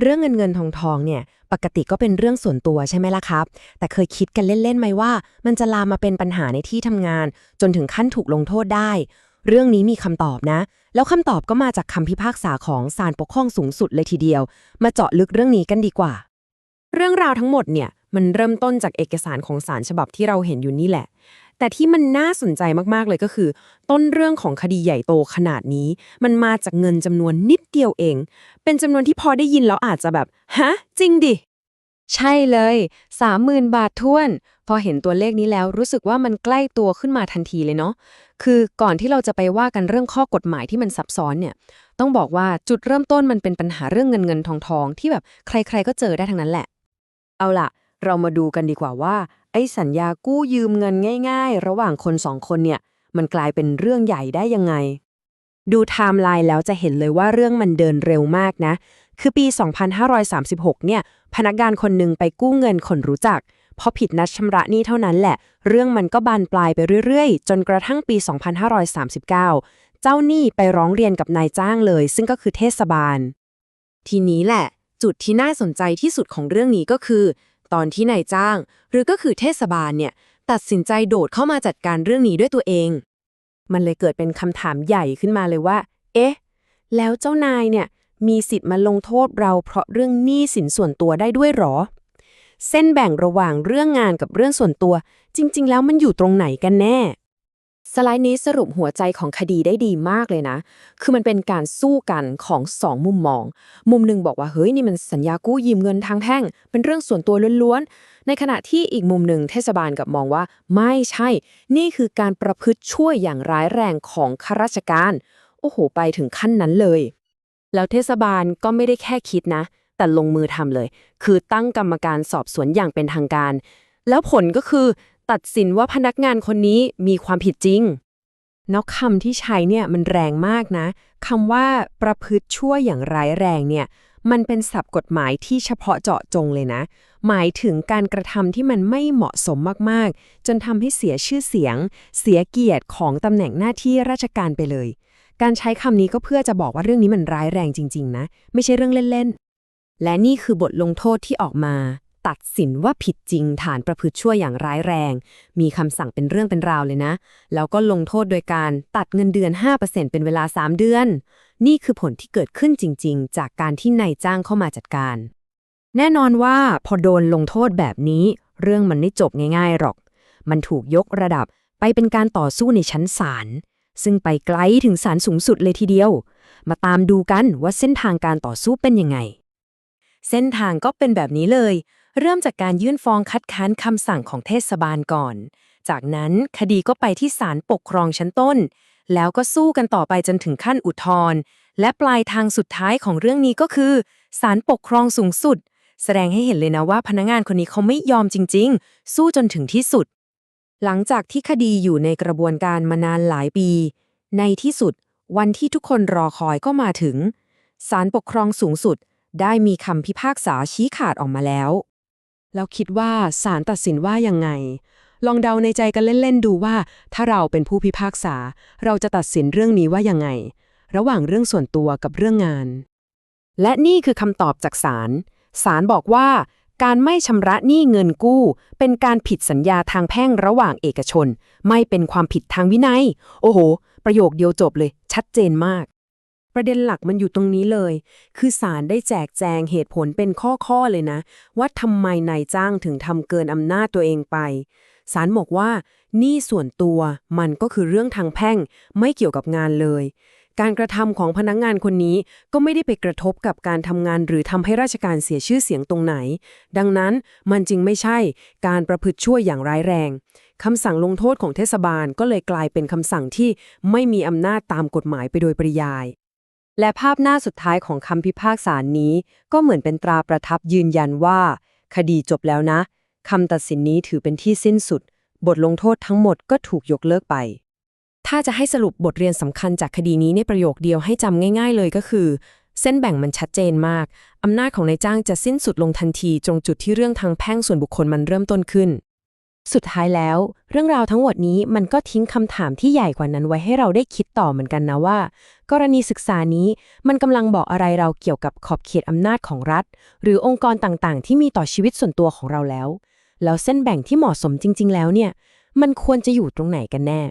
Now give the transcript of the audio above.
เรื่องเงินเงินทองทองเนี่ย ปกติก็เป็นเรื่องส่วนตัวใช่ไหมล่ะครับ แต่เคยคิดกันเล่นๆไหมว่า มันจะลามมาเป็นปัญหาในที่ทำงาน จนถึงขั้นถูกลงโทษได้ เรื่องนี้มีคำตอบนะ แล้วคำตอบก็มาจากคำพิพากษาของศาลปกครองสูงสุดเลยทีเดียว มาเจาะลึกเรื่องนี้กันดีกว่า เรื่องราวทั้งหมดเนี่ยมันเริ่มต้นจากเอกสารของศาลฉบับที่เราเห็นอยู่นี่แหละ แต่ที่มันน่าสนใจมากๆเลยก็คือ ต้นเรื่องของคดีใหญ่โตขนาดนี้ มันมาจากเงินจำนวนนิดเดียวเอง เป็นจำนวนที่พอได้ยินแล้วอาจจะแบบฮะจริงดิใช่เลย 30,000 บาทท้วน พอเห็นตัวเลขนี้แล้วรู้สึกว่ามันใกล้ตัวขึ้นมาทันทีเลยเนาะ คือก่อนที่เราจะไปว่ากันเรื่องข้อกฎหมายที่มันซับซ้อนเนี่ย ต้องบอกว่าจุดเริ่มต้นมันเป็นปัญหาเรื่องเงินเงินทองทองที่แบบใครๆก็เจอได้ทั้งนั้นแหละ เอาล่ะ เรามาดูกันดีกว่าว่า ไอ้สัญญากู้ยืมเงินง่าย ๆ ระหว่างคนสองคนเนี่ย มันกลายเป็นเรื่องใหญ่ได้ยังไง ดูไทม์ไลน์แล้วจะเห็นเลยว่าเรื่องมันเดินเร็วมากนะ คือปี 2536 เนี่ย พนักงานคนหนึ่งไปกู้เงินคนรู้จัก พอผิดนัดชำระหนี้เท่านั้นแหละ เรื่องมันก็บานปลายไปเรื่อยๆ จนกระทั่งปี 2539 เจ้าหนี้ไปร้องเรียนกับนายจ้างเลย ซึ่งก็คือเทศบาล ทีนี้แหละ จุดที่น่าสนใจที่สุดของเรื่องนี้ก็คือ ตอนที่นายจ้าง หรือก็คือเทศบาลเนี่ย ตัดสินใจโดดเข้ามาจัดการเรื่องนี้ด้วยตัวเอง มันเลยเกิดเป็นคำถามใหญ่ขึ้นมาเลยว่า เอ๊ะ แล้วเจ้านายเนี่ยมีสิทธิ์มาลงโทษเราเพราะเรื่องหนี้สินส่วนตัวได้ด้วยหรอ เส้นแบ่งระหว่างเรื่องงานกับเรื่องส่วนตัว จริง ๆ แล้วมันอยู่ตรงไหนกันแน่ สไลด์นี้สรุปหัวใจของคดีได้ดีมากเลยนะ คือมันเป็นการสู้กันของสองมุมมอง มุมหนึ่งบอกว่า เฮ้ย นี่มันสัญญากู้ยืมเงินทางแพ่ง เป็นเรื่องส่วนตัวล้วนๆ ในขณะที่อีกมุมหนึ่งเทศบาลกับมองว่า ไม่ใช่ นี่คือการประพฤติชั่วอย่างร้ายแรงของข้าราชการ โอ้โห ไปถึงขั้นนั้นเลย แล้วเทศบาลก็ไม่ได้แค่คิดนะ แต่ลงมือทำเลย คือตั้งกรรมการสอบสวนอย่างเป็นทางการ แล้วผลก็คือ ตัดสินว่าพนักงานคนนี้มีความผิดจริงนอกคำที่ใช้เนี่ยมันแรงมากนะคำว่าประพฤติชั่วอย่างร้ายแรงเนี่ย มันเป็นศัพท์กฎหมายที่เฉพาะเจาะจงเลยนะ หมายถึงการกระทำที่มันไม่เหมาะสมมากๆ จนทำให้เสียชื่อเสียง เสียเกียรติของตำแหน่งหน้าที่ราชการไปเลย การใช้คำนี้ก็เพื่อจะบอกว่าเรื่องนี้มันร้ายแรงจริง ๆ นะ ไม่ใช่เรื่องเล่น ๆ และนี่คือบทลงโทษที่ออกมา ตัดสินว่าผิดจริงฐานประพฤติชั่วอย่างร้ายแรง มีคำสั่งเป็นเรื่องเป็นราวเลยนะ แล้วก็ลงโทษโดยการตัดเงินเดือน 5%เป็นเวลา 3 เดือน นี่คือผลที่เกิดขึ้นจริง ๆ จากการที่นายจ้างเข้ามาจัดการ แน่นอนว่าพอโดนลงโทษแบบนี้ เรื่องมันไม่จบง่ายๆหรอก มันถูกยกระดับไปเป็นการต่อสู้ในชั้นศาลซึ่งไปไกลถึงศาลสูงสุดเลยทีเดียว มาตามดูกันว่าเส้นทางการต่อสู้เป็นยังไง เส้นทางก็เป็นแบบนี้เลย เริ่มจากการยื่นฟ้องคัดค้านคำสั่งของเทศบาลก่อน จากนั้นคดีก็ไปที่ศาลปกครองชั้นต้น แล้วก็สู้กันต่อไปจนถึงขั้นอุทธรณ์และปลายทางสุดท้ายของเรื่องนี้ก็คือศาลปกครองสูงสุด แสดงให้เห็นเลยนะว่าพนักงานคนนี้เขาไม่ยอมจริง ๆ สู้จนถึงที่สุด หลังจากที่คดีอยู่ในกระบวนการมานานหลายปี ในที่สุด วันที่ทุกคนรอคอยก็มาถึงศาลปกครองสูงสุด ได้มีคำพิพากษาชี้ขาดออกมาแล้ว แล้วคิดว่าศาลตัดสินว่ายังไง ลองเดาในใจกันเล่น ๆ ดูว่า ถ้าเราเป็นผู้พิพากษา เราจะตัดสินเรื่องนี้ว่ายังไง ระหว่างเรื่องส่วนตัวกับเรื่องงาน และนี่คือคำตอบจากศาลศาลบอกว่า การไม่ชำระหนี้เงินกู้ เป็นการผิดสัญญาทางแพ่งระหว่างเอกชน ไม่เป็นความผิดทางวินัย โอ้โห ประโยคเดียวจบเลย ชัดเจนมาก ประเด็นหลักมันอยู่ตรงนี้เลย คือศาลได้แจกแจงเหตุผลเป็นข้อ ๆ เลยนะ ว่าทำไมนายจ้างถึงทำเกินอำนาจตัวเองไป ศาลบอกว่านี้ส่วนตัวมันก็คือเรื่องทางแพ่ง ไม่เกี่ยวกับงานเลย การกระทำของพนักงงานคนนี้ก็ไม่ได้ไปกระทบกับการทำงานหรือทำให้ราชการเสียชื่อเสียงตรงไหน ดังนั้นมันจึงไม่ใช่การประพฤติชั่วอย่างร้ายแรงคำสั่งลงโทษของเทศบาลก็เลยกลายเป็นคำสั่งที่ไม่มีอำนาจตามกฎหมายไปโดยปริยาย และภาพหน้าสุดท้ายของคำพิพากษานี้ ก็เหมือนเป็นตราประทับยืนยันว่า คดีจบแล้วนะคำตัดสินนี้ถือเป็นที่สิ้นสุด บทลงโทษทั้งหมดก็ถูกยกเลิกไป ถ้าจะให้สรุปบทเรียนสำคัญจากคดีนี้ในประโยคเดียวให้จำง่าย ๆ เลยก็คือ เส้นแบ่งมันชัดเจนมากอำนาจของนายจ้างจะสิ้นสุดลงทันทีตรงจุดที่เรื่องทางแพ่งส่วนบุคคลมันเริ่มต้นขึ้น สุดท้ายแล้ว เรื่องราวทั้งหมดนี้มันก็ทิ้งคำถามที่ใหญ่กว่านั้นไว้ให้เราได้คิดต่อเหมือนกันนะว่า กรณีศึกษานี้มันกำลังบอกอะไรเราเกี่ยวกับขอบเขตอำนาจของรัฐ หรือองค์กรต่างๆ ที่มีต่อชีวิตส่วนตัวของเราแล้ว แล้วเส้นแบ่งที่เหมาะสมจริง ๆ แล้วเนี่ย มันควรจะอยู่ตรงไหนกันแน่